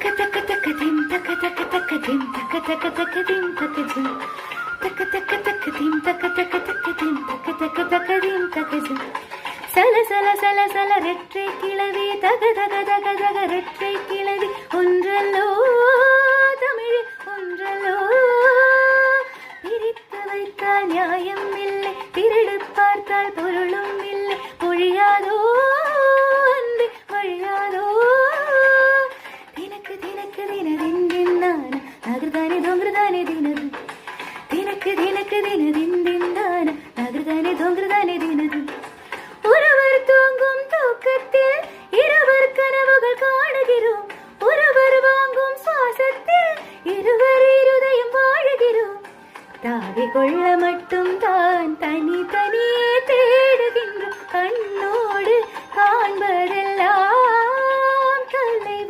தக்க தக்க தக்க திம் தக்க தக்க தக்க திம் தக்க தக்க தக்க திம் தக்க திம் தக்க தக்க தக்க திம் தக்க தக்க தக்க திம் தக்க தக்க தக்க திம் தக்க திம் சல சல சல சல ரெற்றை கிளவி தக தக தக தக ரெற்றை கிளவி ஒன்றல்லோ தமிழ் ஒன்றல்லோ பிரித்து வைத்தால் நியாயம் தினதிந்தான நகர்தானே தொங்குதானே தினது? தினக்கு தினக்கு தினதிந்தான நகர்தானே தொங்குதானே தினது? உறவர் தூங்கும் தூக்கத்தில் இருவர் கனவுகள் காணுகிறோம். ஒருவர் வாங்கும் சுவாசத்தில் இருவர் இருதயம் வாழுகிறோம். தாவி கொள்ள மட்டும் தான்